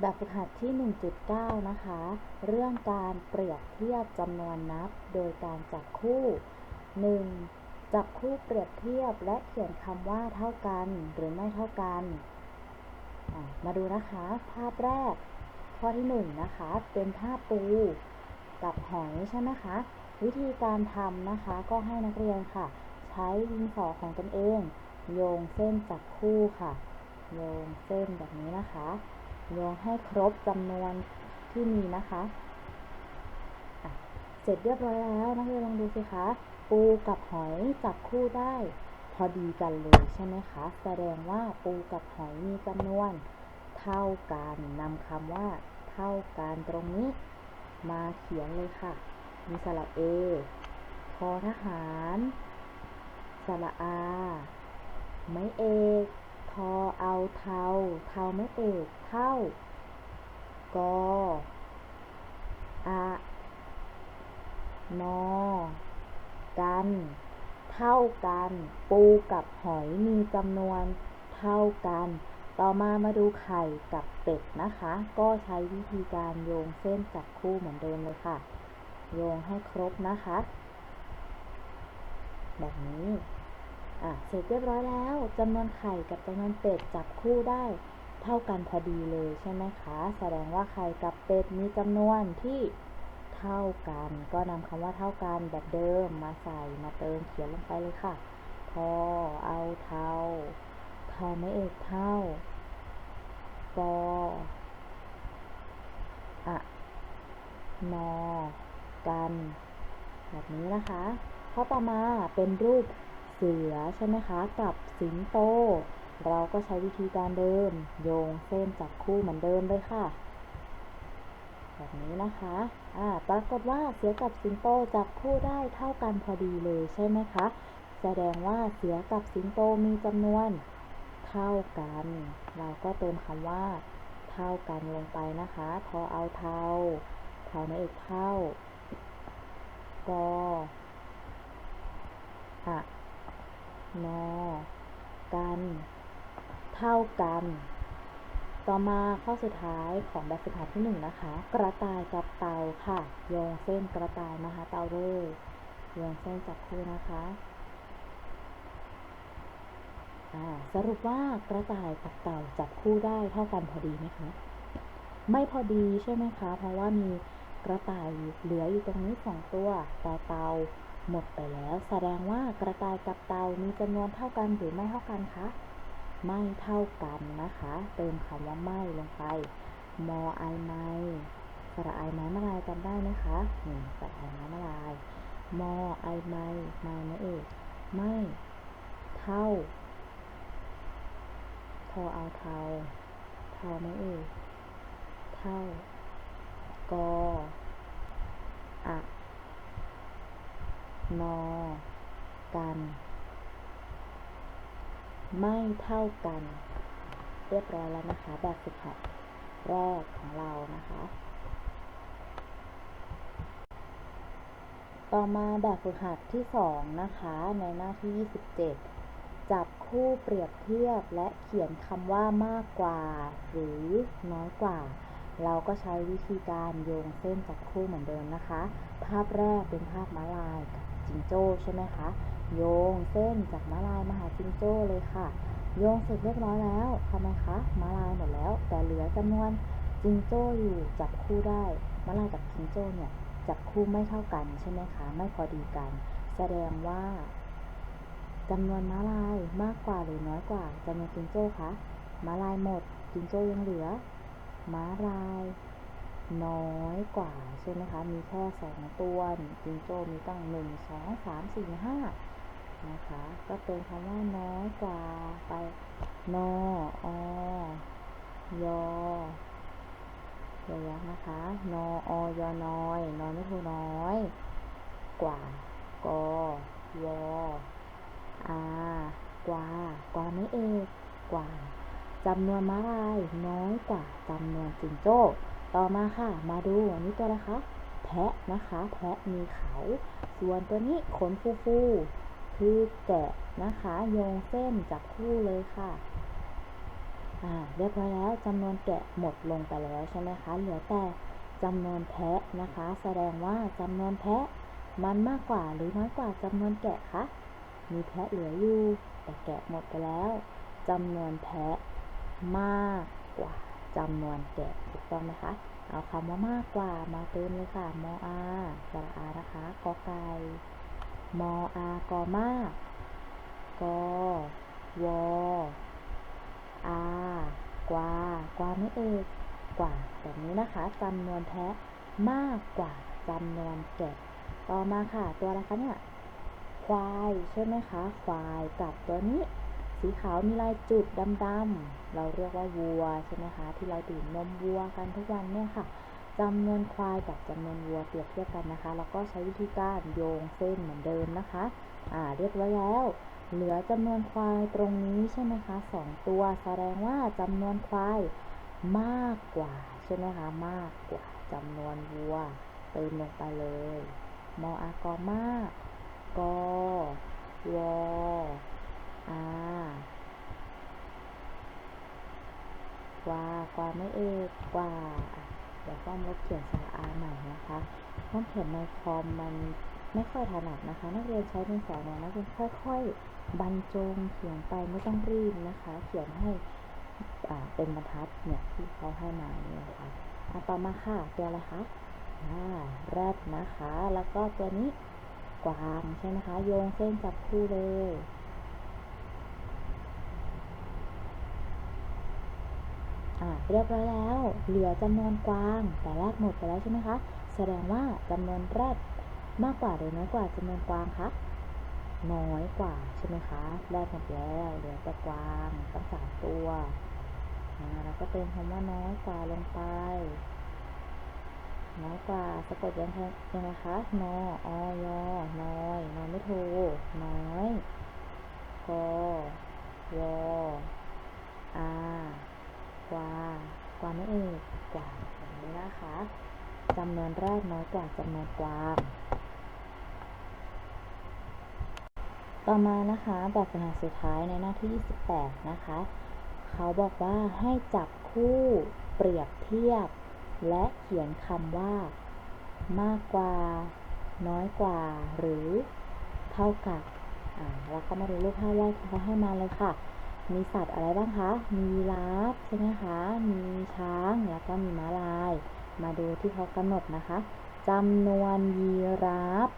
แบบฝึกหัดที่ 1.9 นะคะ เรื่องการเปรียบเทียบจำนวนนับ โดยการจับคู่ 1. จับคู่เปรียบเทียบและเขียนคำว่าเท่ากันหรือไม่เท่ากัน มาดูนะคะ ภาพแรก ข้อที่ 1 นะคะ เป็นภาพปู กับหอยใช่ไหมคะ วิธีการทำนะคะ ก็ให้นักเรียนค่ะ ใช้ดินสอของตนเอง โยงเส้นจับคู่ค่ะ โยงเส้นแบบนี้นะคะ โยงให้ครบจำนวนที่มีนะคะเสร็จเรียบร้อยแล้วนักเรียนลองดูสิคะ ปูกับหอยจับคู่ได้ พอดีกันเลยใช่ไหมคะ แสดงว่าปูกับหอยมีจำนวน เท่ากันนำคำว่า เท่ากันตรงนี้ มาเขียนเลยค่ะ มีสระเอพอทหาร สระอา ไม้เอก ทอเอาเทาเทาไม่เอกเท่ากออะนอ กัน เท่ากัน ปูกับหอยมีจำนวนเท่ากัน ต่อมามาดูไข่กับเป็ดนะคะ ก็ใช้วิธีการโยงเส้นจับคู่เหมือนเดิมเลยค่ะ โยงให้ครบนะคะ แบบนี้ เสร็จเรียบร้อยแล้วจำนวนไข่กับจำนวนเป็ดจับคู่ได้เท่ากันพอดีเลยใช่ไหมคะ แสดงว่าไข่กับเป็ดมีจำนวนที่เท่ากัน ก็นำคำว่าเท่ากันแบบเดิมมาใส่มาเติมเขียนลงไปเลยค่ะพอเอาเท่าท่าไม่เอกเท่าปออะนอ กัน แบบนี้นะคะ ข้อต่อมาเป็นรูป เสือใช่ไหมคะ กับสิงโต เราก็ใช้วิธีการเดิม โยงเส้นจับคู่เหมือนเดิมเลยค่ะ แบบนี้นะคะ อ่า ปรากฏว่าเสือกับสิงโตจับคู่ได้เท่ากันพอดีเลยใช่ไหมคะ แสดงว่าเสือกับสิงโตมีจำนวนเท่ากัน เราก็เติมคำว่า เท่ากันลงไปนะคะ พอเอาเท่าเท่าในเอกเท่ากออะ นอ กัน เท่ากัน ต่อมาข้อสุดท้ายของแบบฝึกหัดที่หนึ่งนะคะ กระต่ายกับเต่าค่ะ โยงเส้นกระต่ายมาหาเต่าเลยโยงเส้นจับคู่นะคะสรุปว่ากระต่ายกับเต่าจับคู่ได้เท่ากันพอดีไหมคะ ไม่พอดีใช่ไหมคะ เพราะว่ามีกระต่ายเหลืออยู่ตรงนี้สองตัว แต่เต่า หมดไปแล้วแสดงว่ากระต่ายกับเต่ามีจำนวนเท่ากันหรือไม่เท่ากันคะ ไม่เท่ากันนะคะ เติมคำว่าไม่ลงไปมอไอไม้สระไอไม้มาลายกันได้ไหมคะนี่สระไอไม้มาลายมอไอไม้ไม้ไม่เอกไม่เท่าทอเอาเทาเทาไม่เอกเท่ากออะ นอกัน ไม่เท่ากัน เรียบร้อยแล้วนะคะ แบบฝึกหัดแรกของเรานะคะ ต่อมาแบบฝึกหัดที่สองนะคะ ในหน้าที่ 27 จับคู่เปรียบเทียบและเขียนคำว่ามากกว่า หรือน้อยกว่า เราก็ใช้วิธีการโยงเส้นจับคู่เหมือนเดิมนะคะ ภาพแรกเป็นภาพม้าลายก จิงโจ้ใช่ไหมคะโยงเส้นจากม้าลายมาหาจิงโจ้เลยค่ะ โยงเสร็จเรียบร้อยแล้วทำไมคะม้าลายหมดแล้ว แต่เหลือจำนวนจิงโจ้อยู่จับคู่ได้ม้าลายกับจิงโจ้เนี่ยจับคู่ไม่เท่ากันใช่ไหมคะ ไม่พอดีกัน แสดงว่าจำนวนม้าลายมากกว่าหรือน้อยกว่าจำนวนจิงโจ้คะม้าลายหมดจิงโจ้ยังเหลือม้าลาย น้อยกว่าใช่ไหมคะ มีแค่สองตัวจิงโจ้มีตั้งหนึ่งสองสามสี่ห้านะคะ ก็เติมคำว่าน้อยกว่าไปนออยอยอยักษ์นะคะนออยอน้อย นอนไม่ถูน้อย กว่ากอวออากว่ากว่าไม่เอกกว่าจำนวนม้าลายน้อยกว่าจำนวนจิงโจ้ ต่อมาค่ะ มาดูอันนี้ตัวอะไรคะ แพะนะคะ แพะมีเขา ส่วนตัวนี้ขนฟูฟูคือแกะนะคะ โยงเส้นจับคู่เลยค่ะอ่าเรียบร้อยแล้วจำนวนแกะหมดลงไปแล้วใช่ไหมคะ เหลือแต่จำนวนแพะนะคะ แสดงว่าจำนวนแพะมันมากกว่าหรือน้อยกว่าจำนวนแกะคะมีแพะเหลืออยู่แต่แกะหมดไปแล้วจำนวนแพะมากกว่า จำนวนแกะถูกต้องไหมคะ เอาคำว่ามากกว่ามาเติมเลยค่ะ มออาสระอานะคะกอไก่มออากอมากกอวออากวากวาไม่เอกกว่าแบบนี้นะคะจำนวนแพะมากกว่าจำนวนแกะ ต่อมาค่ะ ตัวอะไรคะเนี่ย ควายใช่ไหมคะ ควายกับตัวนี้ สีขาวมีลายจุดดำๆเราเรียกว่าวัวใช่ไหมคะที่เราดื่มนมวัวกันทุกวันเนี่ยค่ะจำนวนควายกับจำนวนวัวเปรียบเทียบกันนะคะ แล้วก็ใช้วิธีการโยงเส้นเหมือนเดิมนะคะอ่าเรียบร้อยแล้ว เหลือจำนวนควายตรงนี้ใช่ไหมคะสองตัวแสดงว่าจำนวนควายมากกว่าใช่ไหมคะมากกว่าจำนวนวัวเติมลงไปเลยมออากอมากกอวอ อากวากวาไม่เอกกว่าเดี๋ยวต้องลบเขียนสระอาใหม่นะคะต้องเขียนในคอมมันไม่ค่อยถนัดนะคะ นักเรียนใช้เป็นสอนเนี่ยนักเรียนค่อยๆบรรจงเขียนไปไม่ต้องรีบนะคะ เขียนให้อ่าเป็นบรรทัดเนี่ยที่เขาให้มาเนี่ยนะคะอะต่อมาค่ะตัวอะไรคะอ่าแรดนะคะ แล้วก็ตัวนี้กวางใช่ไหมคะ โยงเส้นจับคู่เลย อ่าเรียบร้อยแล้ว เหลือจำนวนกวาง แต่แรดหมดไปแล้วใช่ไหมคะ แสดงว่าจำนวนแรดมากกว่าหรือน้อยกว่าจำนวนกวางคะน้อยกว่าใช่ไหมคะแรดหมดแล้วเหลือแต่กวางตั้งสามตัวอ่าแล้วก็เติมคำว่าน้อยกว่าลงไป น้อยกว่าสะกดยังไงยังไงคะนออยอน้อยนอนไม่โทน้อยกวอา กวากวาไม่เอกกว่าแบบนี้นะคะจำนวนแรกน้อยกว่าจำนวนกวาต่อมานะคะแบบฝึกหัดสุดท้ายในหน้าที่ 28 นะคะ เขาบอกว่าให้จับคู่เปรียบเทียบ และเขียนคำว่า มากกว่า น้อยกว่า หรือเท่ากับอ่าเราก็มาดูรูปภาพแรกที่เขาให้มาเลยค่ะ มีสัตว์อะไรบ้างคะ มียีราฟใช่ไหมคะ มีช้าง แล้วก็มีม้าลาย มาดูที่เขากำหนดนะคะจำนวนยีราฟ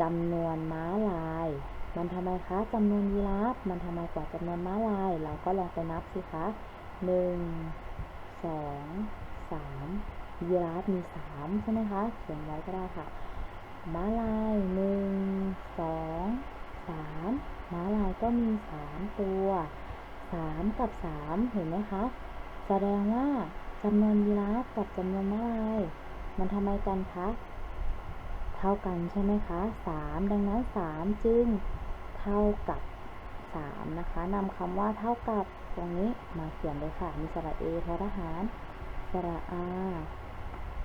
จำนวนม้าลาย มันทำไมคะจำนวนยีราฟมันทำไมกว่าจำนวนม้าลาย เราก็ลองไปนับสิคะหนึ่งสองสามยีราฟมีสามใช่ไหมคะเขียนไว้ก็ได้ค่ะ ม้าลายหนึ่งสองสามม้าลายก็มีสามตัว สามกับสามเห็นไหมคะ แสดงว่าจำนวนยีราฟกับจำนวนม้าลาย มันทำไมกันคะ เท่ากันใช่ไหมคะสามดังนั้นสามจึงเท่ากับสามนะคะนำคำว่าเท่ากับตรงนี้มาเขียนเลยค่ะ มีสระเอทอทหาร สระอา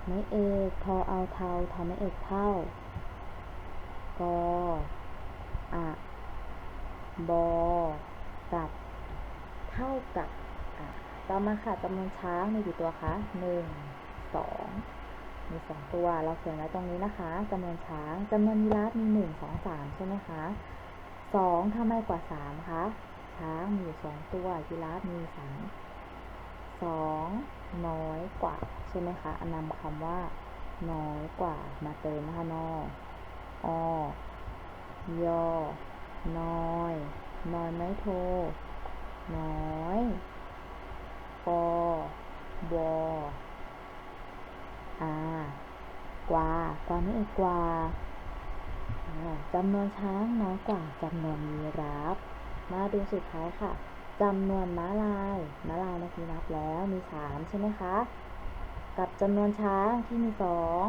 ไม่เอกทอเอาเทาทอไม่เอกเท่ากออะบอกับเท่ากับอะต่ อมาค่ะจำนวนช้างมีกี่ตัวคะหนึ่งสองมีสองตัว เราเขียนไว้ตรงนี้นะคะจำนวนช้างจำนวนยีราฟมีหนึ่งสองสามใช่ไหมคะสองทำไมกว่าสามคะช้างมีสองตัวยีราฟมีสามสองน้อยกว่าใช่ไหมคะอนนำคำว่า น้อยกว่ามาเติมนะคะนออยอน้อย น้อยไม่โท น้อย ปอบอากว่ากว่านี่เองกว่าอ่าจำนวนช้างน้อยกว่าจำนวนยีราฟมาดูสุดท้ายค่ะจำนวนม้าลายม้าลายเมื่อกี้นับแล้วมีสามใช่ไหมคะ กับจำนวนช้างที่มีสอง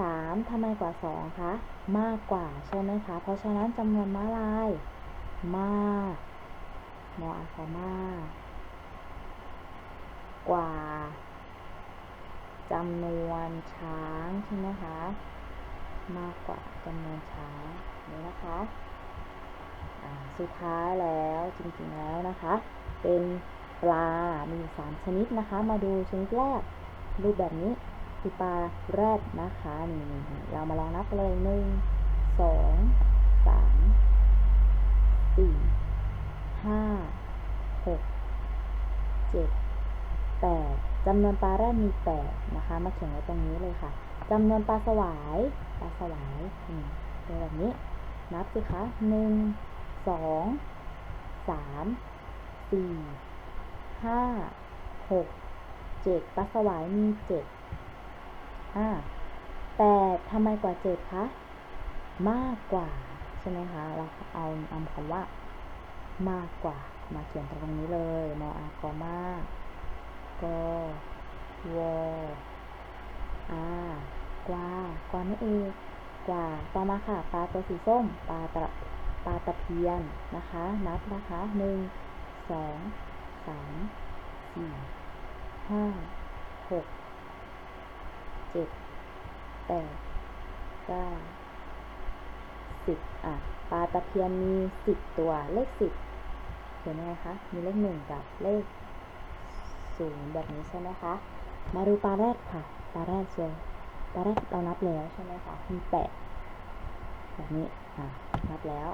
สามทำไมกว่าสองคะมากกว่าใช่ไหมคะ เพราะฉะนั้นจำนวนม้าลายมากมออาคามาก กว่าจำนวนช้างใช่ไหมคะ มากกว่าจำนวนช้างนี่นะคะสุดท้ายแล้วจริงๆแล้วนะคะ เป็นปลา มีสามชนิดนะคะ มาดูชนิดแรกรูปแบบนี้คือปลาแรดนะคะนี่เรามาลองนับเลยหนึ่งสองสามสี่ห้าหกเจ็ด แปดจำนวนปลาแรดมีแปดนะคะ มาเขียนไว้ตรงนี้เลยค่ะจำนวนปลาสวายปลาสวายนี่เป็นแบบนี้ นับสิคะหนึ่งสองสามสี่ห้าหกเจ็ดปลาสวายมีเจ็ดอ่าแปดทำไมกว่าเจ็ดคะ มากกว่า ใช่ไหมคะ เราเอาเอาคำว่า มากกว่า มาเขียนตรงนี้เลยมออากอมาก กวอากวากวาไม่เอกกว่าต่อมาค่ะปลาตัวสีส้มปลาตะปลาตะเพียนนะคะ นับนะคะหนึ่งสองสามสี่ห้าหกเจ็ดแปดเก้าสิบอะปลาตะเพียนมีสิบตัวเลขสิบเห็นไหมคะ มีเลขหนึ่งกับเลข ศูนย์แบบนี้ใช่ไหมคะ มาดูปลาแรดค่ะ ปลาแรดเชียวปลาแรดเรานับแล้วใช่ไหมคะมีแปดแบบนี้อะนับแล้ว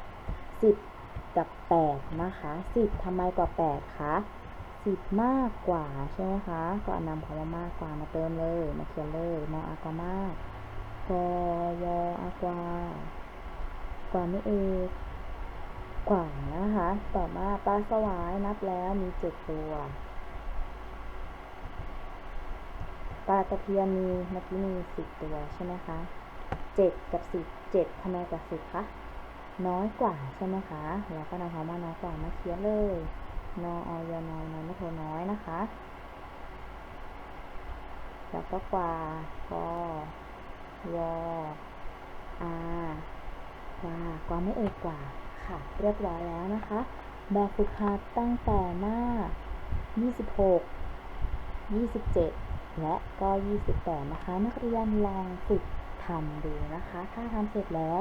สิบกับแปดนะคะสิบทำไมกว่าแปดคะสิบมากกว่าใช่ไหมคะ ก็นำคำว่ามากกว่ามาเติมเลย มาเขียนเลยมออากามากกวอากวากว่าไม่เอกกว่านะคะ ต่อมาปลาสวายนับแล้วมีเจ็ดตัว ป ลาตะเพียนมีเมื่อกี้มีสิบตัวใช่ไหมคะเจ็ดกับสิบเจ็ดทำไมกว่าสิบคะน้อยกว่าใช่ไหมคะแล้วก็นำคำว่าน้อยกว่ามาเขียนเลยนออยนอยนอยไม่โทน้อยนะคะ แล้วก็กว่ากวอากว่ากว่าไม่เอกกว่าค่ะ เรียบร้อยแล้วนะคะแบบฝึกหัดตั้งแต่หน้า 26 27 และก็ 28 นะคะ นักเรียนลองฝึกทำดูนะคะ ถ้าทำเสร็จแล้ว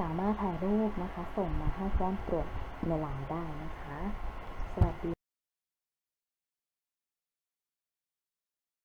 สามารถถ่ายรูปนะคะ ส่งมาให้ฟ้อนตรวจในหลังได้นะคะ สวัสดี